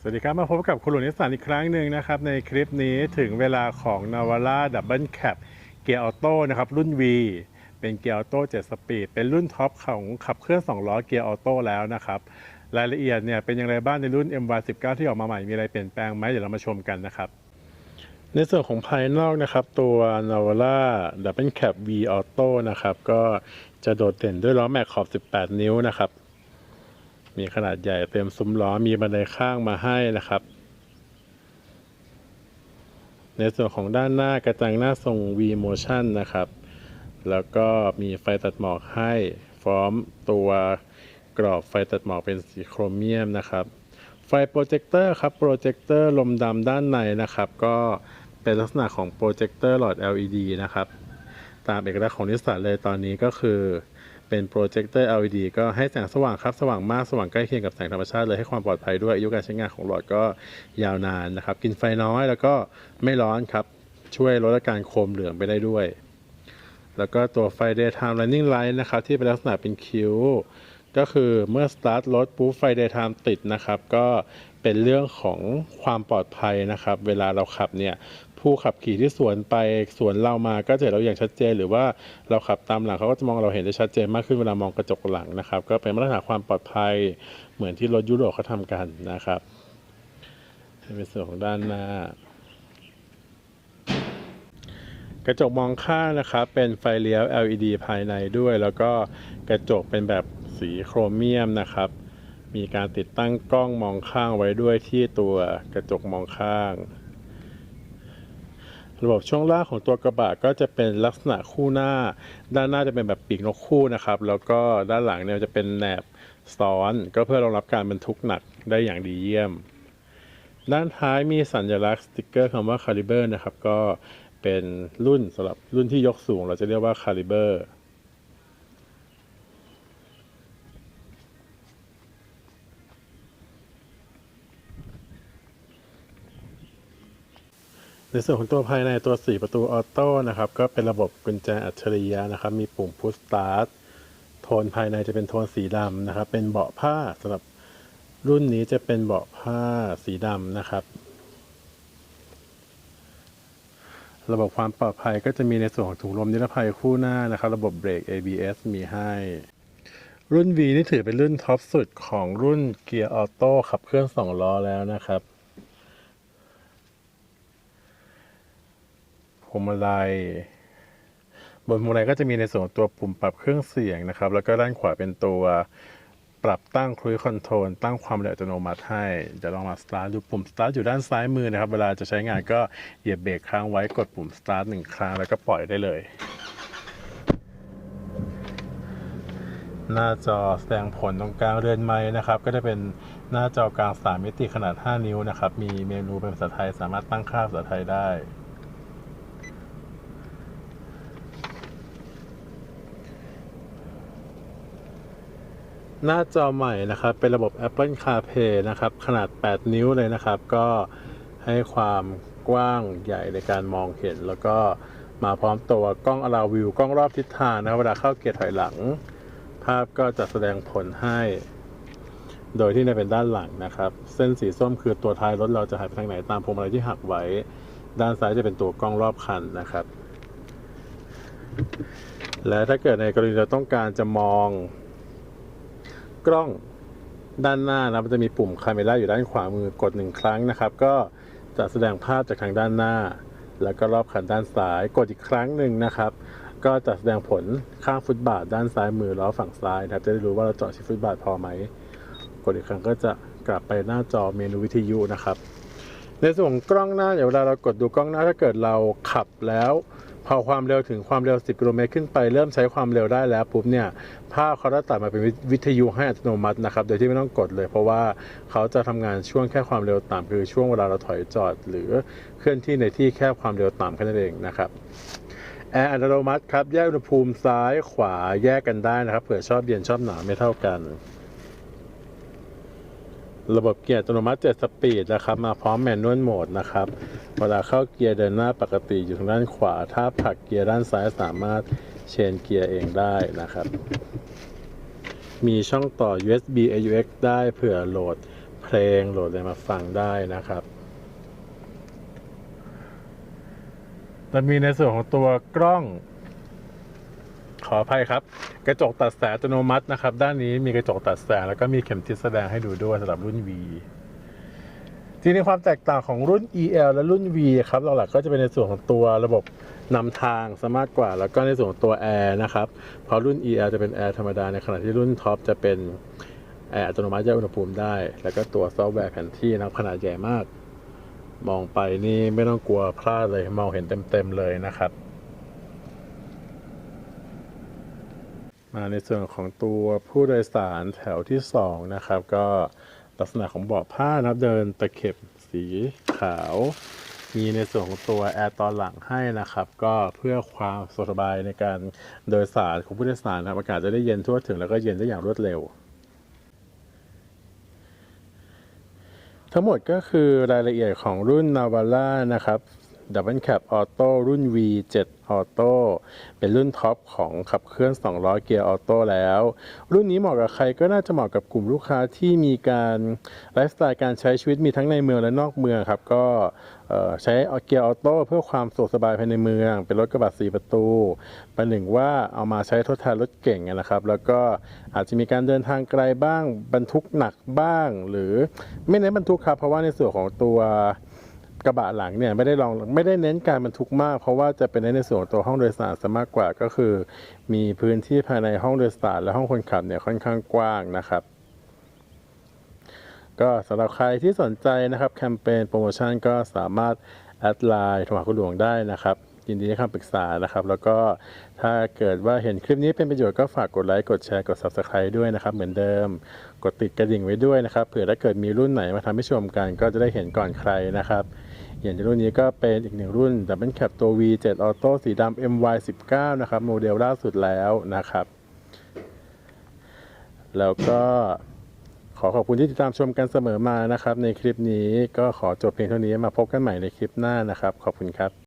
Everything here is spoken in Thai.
สวัสดีครับ มาพบกับคุณหลุยนิสสันอีกครั้งหนึ่งนะครับ ในคลิปนี้ถึงเวลาของ Navara Double Cab เกียร์ออโต้นะครับ รุ่น V เป็นเกียร์ออโต้7สปีด เป็นรุ่นท็อปของขับเคลื่อน 2 ล้อเกียร์ออโต้แล้วนะครับ รายละเอียดเนี่ยเป็นอย่างไรบ้างในรุ่น MY19 ที่ออกมาใหม่มีอะไรเปลี่ยนแปลงไหมเดี๋ยวเรามาชมกันนะครับในส่วนของภายนอกนะครับ ตัว Navara Double Cab V Auto นะครับ ก็จะโดดเด่นด้วยล้อแม็กขอบ 18 นิ้วนะครับ มีขนาดใหญ่เต็มซุ้มล้อมีบันไดข้างมาให้นะครับ ในส่วนของด้านหน้ากระจังหน้าทรง V Motion นะครับ แล้วก็มีไฟตัดหมอกให้พร้อมตัวกรอบไฟตัดหมอกเป็นสีโครเมียมนะครับ ไฟโปรเจคเตอร์ครับโปรเจคเตอร์ลมดำด้านในนะครับ ก็เป็นลักษณะของโปรเจคเตอร์หลอด LED นะครับ ตามเอกลักษณ์ของนิสสันเลยตอนนี้ก็คือ เป็นโปรเจคเตอร์ LED ก็ให้แสงสว่างครับ สว่างมาก สว่างใกล้เคียงกับแสงธรรมชาติเลยให้ความปลอดภัยด้วยอายุการใช้งานของหลอดก็ยาวนานนะครับ กินไฟน้อยแล้วก็ไม่ร้อนครับ ช่วยลดอาการโคมเหลืองไปได้ด้วย แล้วก็ตัวไฟ daytime running light นะครับ ที่เป็นลักษณะเป็นคิ้วก็คือเมื่อ start รถปุ๊บไฟ daytime ติดนะครับ ก็เป็นเรื่องของความปลอดภัยนะครับ เวลาเราขับเนี่ย ผู้ขับขี่ที่สวนไปสวนเรามาก็จะเห็นเราอย่างชัดเจน หรือว่าเราขับตามหลังเขาก็จะมองเราเห็นได้ชัดเจนมากขึ้นเวลามองกระจกหลังนะครับ ก็เป็นมาตรฐานความปลอดภัยเหมือนที่รถยุโรปเขาทำกันนะครับในส่วนของด้านหน้ากระจกมองข้างนะครับเป็นไฟเลี้ยว LED ภายในด้วย แล้วก็กระจกเป็นแบบสีโครเมียมนะครับ มีการติดตั้งกล้องมองข้างไว้ด้วยที่ตัวกระจกมองข้าง ระบบช่วงล่างของตัวกระบะก็จะเป็นลักษณะคู่หน้า ด้านหน้าจะเป็นแบบปีกนกคู่นะครับ แล้วก็ด้านหลังเนี่ยจะเป็นแหนบซ้อน ก็เพื่อรองรับการบรรทุกหนักได้อย่างดีเยี่ยม ด้านท้ายมีสัญลักษณ์สติกเกอร์คำว่า Caliber นะครับ ก็เป็นรุ่นสำหรับรุ่นที่ยกสูง เราจะเรียกว่า Caliber ในส่วนของตัวภายในตัว 4 ประตูออโต้นะครับ ก็เป็นระบบกุญแจอัจฉริยะนะครับ มีปุ่ม push start โทนภายในจะเป็นโทนสีดำนะครับ เป็นเบาะผ้าสำหรับรุ่นนี้จะเป็นเบาะผ้าสีดำนะครับ ระบบความปลอดภัยก็จะมีในส่วนของถุงลมนิรภัยคู่หน้านะครับ ระบบเบรก ABS มีให้ รุ่น V นี่ถือเป็นรุ่นท็อปสุดของรุ่นเกียร์ออโต้ขับเคลื่อน2ล้อแล้วนะครับ วงมาลัย บนพวงมาลัยก็จะมีในส่วนตัวปุ่มปรับเครื่องเสียงนะครับ แล้วก็ด้านขวาเป็นตัวปรับตั้งครู i คอนโทรลตั้งความเร็วอัตโนมัติให้เดี๋ยวลองมาสตาร์ทดูปุ่มสตาร์ทอยู่ด้านซ้ายมือนะครับ เวลาจะใช้งานก็เหยียบเบรกค้างไว้กดปุ่มสตาร์ทหนึ่งครั้งแล้วก็ปล่อยได้เลย หน้าจอแสดงผลตรงกลางเรือนไม้นะครับ ก็จะเป็นหน้าจอกลาง 3 มิติขนาด 5 นิ้วนะครับ มีเมนูเป็นภาษาไทยสามารถตั้งค่าภาษาไทยได้ หน้าจอใหม่นะครับ เป็นระบบ Apple CarPlay นะครับ ขนาด 8 นิ้วเลยนะครับ ก็ให้ความกว้างใหญ่ในการมองเห็น แล้วก็มาพร้อมตัวกล้องอลาวิว กล้องรอบทิศทางนะครับเวลาเข้าเกียร์ถอยหลัง ภาพก็จะแสดงผลให้ โดยที่ในเป็นด้านหลังนะครับ เส้นสีส้มคือตัวท้ายรถเราจะหันไปทางไหนตามพวงมาลัยที่หักไว้ ด้านซ้ายจะเป็นตัวกล้องรอบคันนะครับ และถ้าเกิดในกรณีเราต้องการจะมอง กล้องด้านหน้านะมันจะมีปุ่มคาเมราอยู่ด้านขวามือกดหนึ่งครั้งนะครับ ก็จะแสดงภาพจากทางด้านหน้า แล้วก็รอบคันด้านซ้ายกดอีกครั้งหนึ่งนะครับ ก็จะแสดงผลข้างฟุตบาทด้านซ้ายมือล้อฝั่งซ้ายนะครับจะได้รู้ว่าเราจอดชิดฟุตบาทพอไหมกดอีกครั้งก็จะกลับไปหน้าจอเมนูวิทยุนะครับ ในส่วนของกล้องหน้าอย่างเวลาเรากดดูกล้องหน้าถ้าเกิดเราขับแล้ว พอความเร็วถึงความเร็ว 10 กิโลเมตรขึ้นไปเริ่มใช้ความเร็วได้แล้วปุ๊บเนี่ยภาพเขาจะตัดมาเป็นวิทยุให้อัตโนมัตินะครับโดยที่ไม่ต้องกดเลย เพราะว่าเขาจะทำงานช่วงแค่ความเร็วต่ำคือช่วงเวลาเราถอยจอด หรือเคลื่อนที่ในที่แค่ความเร็วต่ำแค่นั้นเองนะครับแอร์อัตโนมัติครับแยกอุณหภูมิซ้ายขวาแยกกันได้นะครับเผื่อชอบเย็นชอบหนาวไม่เท่ากัน ระบบเกียร์อัตโนมัติ7สปีดนะครับมาพร้อมแมนนวลโหมดนะครับเวลาเข้าเกียร์เดินหน้าปกติอยู่ทางด้านขวา ถ้าผลักเกียร์ด้านซ้ายสามารถเชนเกียร์เองได้นะครับ มีช่องต่อ USB AUX ได้เผื่อโหลดเพลงโหลดอะไรมาฟังได้นะครับจะมีในส่วนของตัวกล้อง ขออภัยครับ กระจกตัดแสงอัตโนมัตินะครับ ด้านนี้มีกระจกตัดแสงแล้วก็มีเข็มทิศแสดงให้ดูด้วยสำหรับรุ่น V ทีนี้ความแตกต่างของรุ่น EL และรุ่น V ครับหลักๆก็จะเป็นในส่วนของตัวระบบนำทางซะมากกว่า แล้วก็ในส่วนของตัวแอร์นะครับเพราะรุ่น EL จะเป็นแอร์ธรรมดาในขณะที่รุ่นท็อปจะเป็นแอร์อัตโนมัติแยกอุณหภูมิได้ แล้วก็ตัวซอฟต์แวร์แผนที่นะครับขนาดใหญ่มาก มองไปนี่ไม่ต้องกลัวพลาดเลยมองเห็นเต็มๆเลยนะครับ มาในส่วนของตัวผู้โดยสารแถวที่ 2 นะครับ ก็ลักษณะของเบาะผ้านะครับเดินตะเข็บสีขาว มีในส่วนของตัวแอร์ตอนหลังให้นะครับ ก็เพื่อความสะดวกสบายในการโดยสารของผู้โดยสารนะครับอากาศจะได้เย็นทั่วถึงแล้วก็เย็นได้อย่างรวดเร็ว ทั้งหมดก็คือรายละเอียดของรุ่น Navara นะครับ Double Cab Auto รุ่น V7 Auto เป็นรุ่นท็อปของขับเคลื่อน2ล้อเกียร์ออโต้แล้ว รุ่นนี้เหมาะกับใครก็น่าจะเหมาะกับกลุ่มลูกค้าที่มีการไลฟ์สไตล์การใช้ชีวิตมีทั้งในเมืองและนอกเมืองครับ ก็ใช้เกียร์ออโต้เพื่อความสะดวกสบายภายในเมือง เป็นรถกระบะ4ประตูประหนึ่งว่าเอามาใช้ทดแทนรถเก่งนะครับ แล้วก็อาจจะมีการเดินทางไกลบ้างบรรทุกหนักบ้าง หรือไม่เน้นบรรทุกครับเพราะว่าในส่วนของตัว กระบะหลังเนี่ยไม่ได้ลองไม่ได้เน้นการบรรทุกมาก เพราะว่าจะเป็นในส่วนตัวห้องโดยสารซะมากกว่าก็คือ มีพื้นที่ภายในห้องโดยสารและห้องคนขับเนี่ยค่อนข้างกว้างนะครับ ก็สำหรับใครที่สนใจนะครับแคมเปญโปรโมชั่นก็สามารถแอดไลน์โทรหาคุณหลวงได้นะครับยินดีให้คำปรึกษานะครับ แล้วก็ถ้าเกิดว่าเห็นคลิปนี้เป็นประโยชน์ก็ฝากกดไลค์กดแชร์กด Subscribe ด้วยนะครับ เหมือนเดิม กดติดกระดิ่งไว้ด้วยนะครับเผื่อถ้าเกิดมีรุ่นไหนมาทำให้ชมกันก็จะได้เห็นก่อนใครนะครับ อย่างรุ่นนี้ก็เป็นอีกหนึ่งรุ่นแต่เป็นแคปตัว V7 Auto สีดำ MY19 นะครับ โมเดลล่าสุดแล้วนะครับ แล้วก็ขอขอบคุณที่ติดตามชมกันเสมอมานะครับ ในคลิปนี้ก็ขอจบเพียงเท่านี้มาพบกันใหม่ในคลิปหน้านะครับ ขอบคุณครับ